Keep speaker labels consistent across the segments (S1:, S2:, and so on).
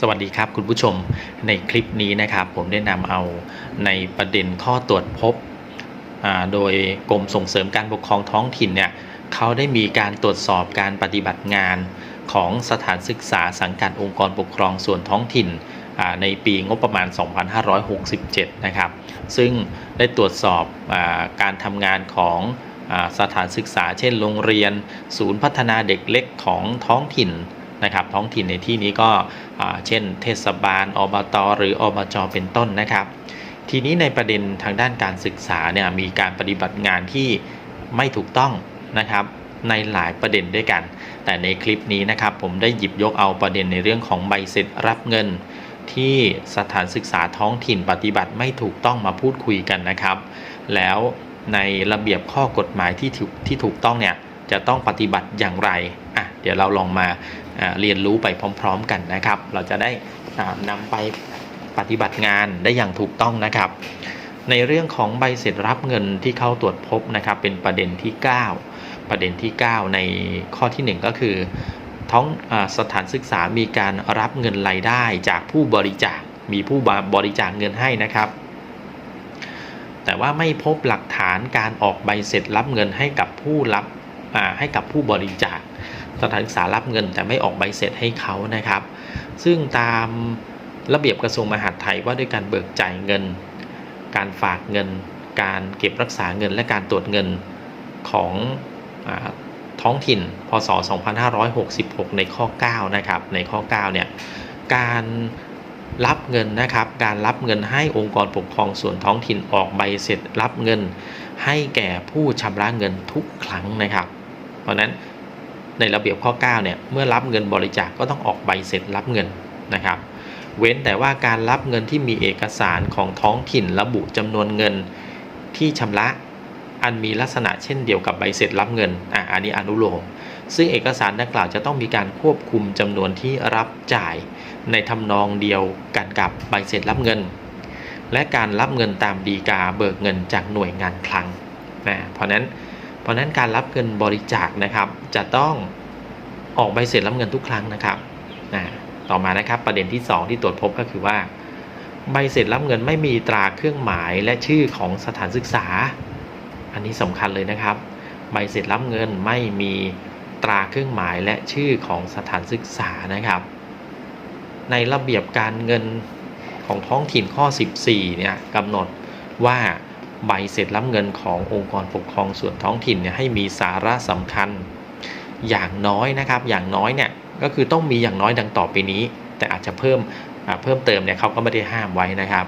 S1: สวัสดีครับคุณผู้ชมในคลิปนี้นะครับ ผมได้นำเอาในประเด็นข้อตรวจพบ โดยกรมส่งเสริมการปกครองท้องถิ่นเนี่ยเขาได้มีการตรวจสอบการปฏิบัติงานของสถานศึกษาสังกัดองค์กรปกครองส่วนท้องถิ่นในปีงบประมาณ 2567 นะครับ ซึ่งได้ตรวจสอบอการทำงานของอสถานศึกษา เช่น โรงเรียน ศูนย์พัฒนาเด็กเล็กของท้องถิ่น นะครับท้องถิ่นในที่นี้ก็เช่น เทศบาลอบตหรืออบจเป็นต้นนะครับ ทีนี้ในประเด็นทางด้านการศึกษาเนี่ยมีการปฏิบัติงานที่ไม่ถูกต้องนะครับในหลายประเด็นด้วยกัน แต่ในคลิปนี้นะครับผมได้หยิบยกเอาประเด็นในเรื่องของใบเสร็จรับเงิน ที่สถานศึกษาท้องถิ่นปฏิบัติไม่ถูกต้องมาพูดคุยกันนะครับ แล้วในระเบียบข้อกฎหมายที่ถูกที่ถูกต้องเนี่ยจะต้องปฏิบัติอย่างไรอะเดี๋ยวเราลองมา เรียนรู้ไปพร้อม ๆ กันนะครับ เราจะได้อ่านำไปปฏิบัติงานได้อย่างถูกต้องนะครับ ในเรื่องของใบเสร็จรับเงินที่เข้าตรวจพบนะครับ เป็นประเด็นที่ 9 ประเด็นที่ 9 ในข้อทีหนึ่1 ก็คือ ท้องอสถานศึกษามีการรับเงินรายได้จากผู้บริจาคมีผู้บริจาคเงินให้นะครับแต่ว่าไม่พบหลักฐานการออกใบเสร็จรับเงินให้กับผู้รับให้กับผู้บริจาค สถานศึกษารับเงิน แต่ไม่ออกใบเสร็จให้เขานะครับ ซึ่งตามระเบียบกระทรวงมหาดไทยว่าด้วยการเบิกจ่ายเงิน การฝากเงิน การเก็บรักษาเงินและการตรวจเงินของอท้องถิ่น พศ 2566 ในข้อ 9 นะครับ ในข้อ 9 เนี่ย การรับเงินนะครับ การรับเงินให้องค์กรปกครองส่วนท้องถิ่นออกใบเสร็จรับเงิน ให้แก่ผู้ชำระเงินทุกครั้งนะครับ เพราะฉะนั้น ในระเบียบข้อ9เนี่ยเมื่อรับเงินบริจาคก็ต้องออกใบเสร็จรับเงินนะครับ เว้นแต่ว่าการรับเงินที่มีเอกสารของท้องถิ่นระบุจำนวนเงินที่ชำระอันมีลักษณะเช่นเดียวกับใบเสร็จรับเงินอะอันนี้อนุโลมซึ่งเอกสารดังกล่าวจะต้องมีการควบคุมจำนวนที่รับจ่ายในทำนองเดียวกันกับใบเสร็จรับเงิน และการรับเงินตามดีกาเบิกเงินจากหน่วยงานคลังนะเพราะนั้น เพราะนั้นการรับเงินบริจาคนะครับ จะต้องออกใบเสร็จรับเงินทุกครั้งนะครับนะต่อมานะครับประเด็นที่ 2 ที่ตรวจพบก็คือว่า ใบเสร็จรับเงินไม่มีตราเครื่องหมายและชื่อของสถานศึกษา อันนี้สำคัญเลยนะครับ ใบเสร็จรับเงินไม่มีตราเครื่องหมายและชื่อของสถานศึกษานะครับ ในระเบียบการเงินของท้องถิ่นข้อ 14เนี่ยกำหนดว่า ใบเสร็จรับเงินขององค์กรปกครองส่วนท้องถิ่นเนี่ยให้มีสาระสำคัญอย่างน้อยนะครับ อย่างน้อยเนี่ยก็คือต้องมีอย่างน้อยดังต่อไปนี้ แต่อาจจะเพิ่มเพิ่มเติมเนี่ยเขาก็ไม่ได้ห้ามไว้นะครับ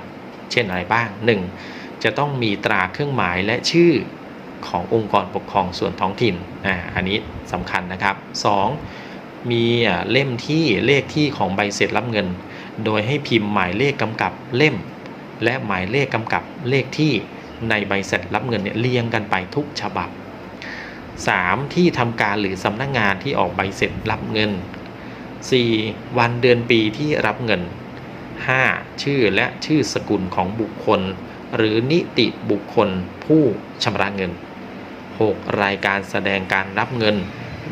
S1: เช่นอะไรบ้าง 1. จะต้องมีตราเครื่องหมายและชื่อขององค์กรปกครองส่วนท้องถิ่นอ่าอันนี้สำคัญนะครับ 2. มีเล่มที่เลขที่ของใบเสร็จรับเงิน โดยให้พิมพ์หมายเลขกำกับเล่ม และหมายเลขกำกับเลขที่ ในใบเสร็จรับเงินเนี่ยเรียงกันไปทุกฉบับ 3. ที่ทำการหรือสำนักงงานที่ออกใบเสร็จรับเงิน 4. วันเดือนปีที่รับเงิน 5. ชื่อและชื่อสกุลของบุคคล หรือนิติบุคคลผู้ชำระเงิน 6. รายการแสดงการรับเงิน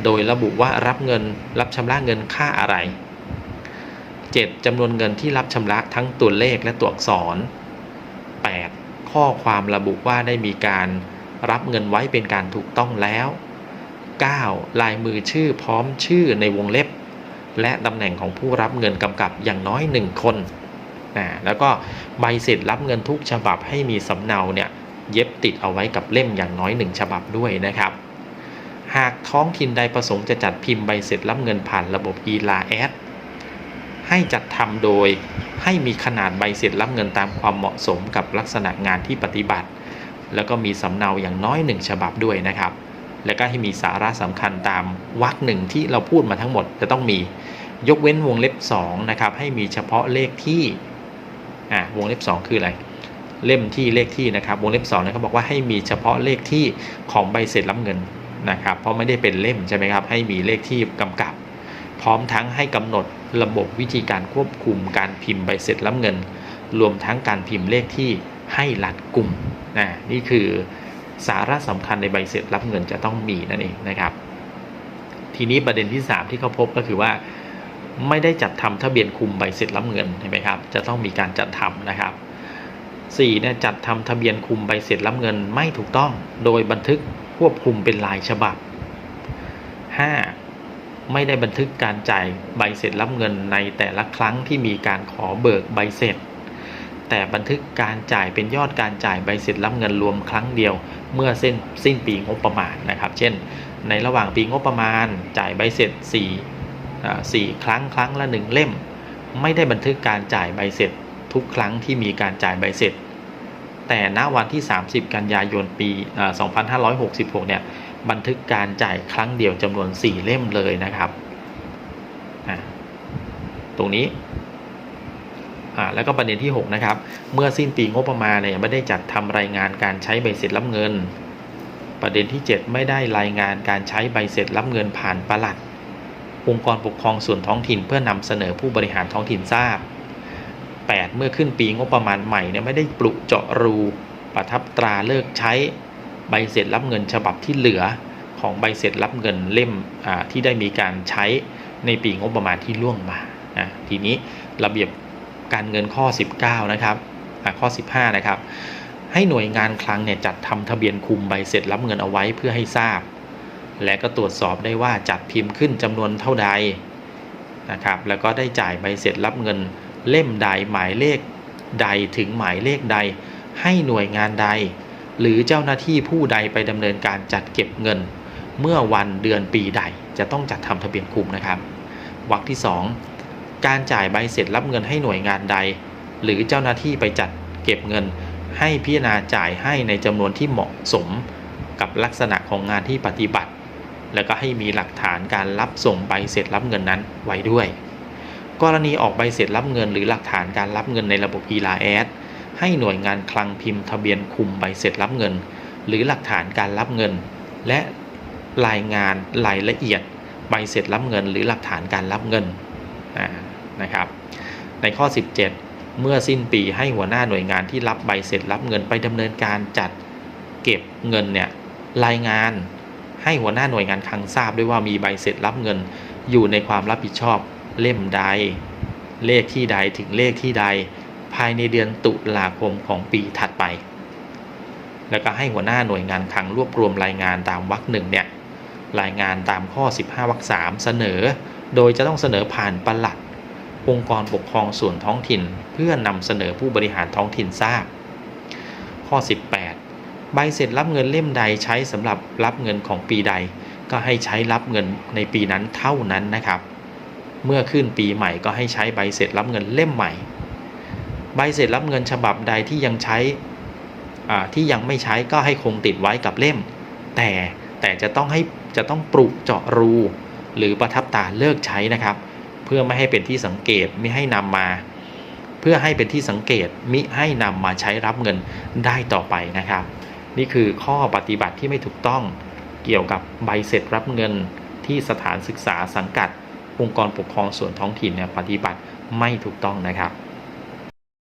S1: โดยระบุว่ารับเงินรับชำระเงินค่าอะไร 7. จำนวนเงินที่รับชำระทั้งตัวเลขและตัวอักษร ข้อความระบุว่าได้มีการรับเงินไว้เป็นการถูกต้องแล้ว 9. ลายมือชื่อพร้อมชื่อในวงเล็บ และตำแหน่งของผู้รับเงินกำกับอย่างน้อย 1 คนอ่าแล้วก็ใบเสร็จรับเงินทุกฉบับให้มีสำเนาเนี่ยเย็บติดเอาไว้กับเล่มอย่างน้อย 1 ฉบับด้วยนะครับ หากท้องถิ่นใดประสงค์จะจัดพิมพ์ใบเสร็จรับเงินผ่านระบบ e l a s ให้จัดทำโดย ให้มีขนาดใบเสร็จรับเงินตามความเหมาะสมกับลักษณะงานที่ปฏิบัติ แล้วก็มีสำเนาอย่างน้อย1ฉบับด้วยนะครับ แล้วก็ให้มีสาระสำคัญตามวรรคหนึ่งที่เราพูดมาทั้งหมดจะต้องมี ยกเว้นวงเล็บ2นะครับให้มีเฉพาะเลขที่อ่าวงเล็บ 2 คืออะไรเล่มที่เลขที่นะครับวงเล็บ2นะครับบอกว่าให้มีเฉพาะเลขที่ของใบเสร็จรับเงินนะครับ เพราะไม่ได้เป็นเล่มใช่ไหมครับให้มีเลขที่กำกับ พร้อมทั้งให้กำหนดระบบวิธีการควบคุมการพิมพ์ใบเสร็จรับเงิน รวมทั้งการพิมพ์เลขที่ให้รัดกลุ่มนะนี่คือสาระสำคัญในใบเสร็จรับเงินจะต้องมีนั่นเองนะครับ ทีนี้ประเด็นที่ 3 ที่เขาพบก็คือว่า ไม่ได้จัดทำทะเบียนคุมใบเสร็จรับเงินเห็นไหมครับ จะต้องมีการจัดทำนะครับ4เนี่ยจัดทำทะเบียนคุมใบเสร็จรับเงินไม่ถูกต้อง โดยบันทึกควบคุมเป็นลายฉบับ 5. ไม่ได้บันทึกการจ่ายใบเสร็จรับเงินในแต่ละครั้งที่มีการขอเบิกใบเสร็จ แต่บันทึกการจ่ายเป็นยอดการจ่ายใบเสร็จรับเงินรวมครั้งเดียว เมื่อเส้นสิ้นปีงบประมาณนะครับ เช่น ในระหว่างปีงบประมาณจ่ายใบเสร็จ4อ่สี่ครั้งครั้งละ 1 เล่ม ไม่ได้บันทึกการจ่ายใบเสร็จ ทุกครั้งที่มีการจ่ายใบเสร็จ แต่ณวันที่ 30 กันยายนปีอ่า2566 เนี่ย บันทึกการจ่ายครั้งเดียวจำนวน 4 เล่มเลยนะครับ ตรงนี้แล้วก็ประเด็นที่ 6 นะครับ เมื่อสิ้นปีงบประมาณเนี่ยไม่ได้จัดทำรายงานการใช้ใบเสร็จรับเงิน ประเด็นที่ 7 ไม่ได้รายงานการใช้ใบเสร็จรับเงินผ่านประหลัด องค์กรปกครองส่วนท้องถิ่นเพื่อนำเสนอผู้บริหารท้องถิ่นทราบ 8 เมื่อขึ้นปีงบประมาณใหม่เนี่ยไม่ได้ปลุกเจาะรูประทับตราเลิกใช้ ใบเสร็จรับเงินฉบับที่เหลือของใบเสร็จรับเงินเล่มที่ได้มีการใช้ในปีงบประมาณที่ล่วงมานะทีนี้ระเบียบการเงินข้อ 19 นะครับข้อ 15 นะครับ ให้หน่วยงานคลังเนี่ยจัดทำทะเบียนคุมใบเสร็จรับเงินเอาไว้เพื่อให้ทราบ และก็ตรวจสอบได้ว่าจัดพิมพ์ขึ้นจำนวนเท่าใดนะครับ แล้วก็ได้จ่ายใบเสร็จรับเงินเล่มใดหมายเลขใดถึงหมายเลขใด ให้หน่วยงานใด หรือเจ้าหน้าที่ผู้ใดไปดำเนินการจัดเก็บเงิน เมื่อวันเดือนปีใดจะต้องจัดทำทะเบียนคุมนะครับวรรคที่ 2 การจ่ายใบเสร็จรับเงินให้หน่วยงานใด หรือเจ้าหน้าที่ไปจัดเก็บเงิน ให้พิจารณาจ่ายให้ในจำนวนที่เหมาะสม กับลักษณะของงานที่ปฏิบัติ แล้วก็ให้มีหลักฐานการรับส่งใบเสร็จรับเงินนั้นไว้ด้วย กรณีออกใบเสร็จรับเงิน หรือหลักฐานการรับเงินในระบบ e l a s ให้หน่วยงานคลังพิมพ์ทะเบียนคุมใบเสร็จรับเงิน หรือหลักฐานการรับเงิน และรายงานรายละเอียดใบเสร็จรับเงิน หรือหลักฐานการรับเงินนะครับ ในข้อ 17 เมื่อสิ้นปีให้หัวหน้าหน่วยงานที่รับใบเสร็จรับเงินไปดำเนินการจัดเก็บเงินเนี่ยรายงานให้หัวหน้าหน่วยงานคลังทราบด้วยว่ามีใบเสร็จรับเงิน อยู่ในความรับผิดชอบเล่มใด เลขที่ใดถึงเลขที่ใด ภายในเดือนตุลาคมของปีถัดไป แล้วก็ให้หัวหน้าหน่วยงานคลังรวบรวมรายงานตามวรรคหนึ่งเนี่ยรายงานตามข้อ 15วรรคสามเสนอ โดยจะต้องเสนอผ่านปลัด องค์กรปกครองส่วนท้องถิ่น เพื่อนำเสนอผู้บริหารท้องถิ่นทราบ ข้อ 18 ใบเสร็จรับเงินเล่มใดใช้สำหรับรับเงินของปีใด ก็ให้ใช้รับเงินในปีนั้นเท่านั้นนะครับ เมื่อขึ้นปีใหม่ก็ให้ใช้ใบเสร็จรับเงินเล่มใหม่ ใบเสร็จรับเงินฉบับใดที่ยังใช้ที่ยังไม่ใช้ก็ให้คงติดไว้กับเล่ม แต่แต่จะต้องให้จะต้องปลุกเจาะรู หรือประทับตาเลิกใช้นะครับ เพื่อไม่ให้เป็นที่สังเกตไม่ให้นำมา เพื่อให้เป็นที่สังเกตมิให้นำมาใช้รับเงินได้ต่อไปนะครับ นี่คือข้อปฏิบัติที่ไม่ถูกต้องเกี่ยวกับใบเสร็จรับเงินที่สถานศึกษาสังกัด องค์กรปกครองส่วนท้องถิ่นเนี่ยปฏิบัติไม่ถูกต้องนะครับ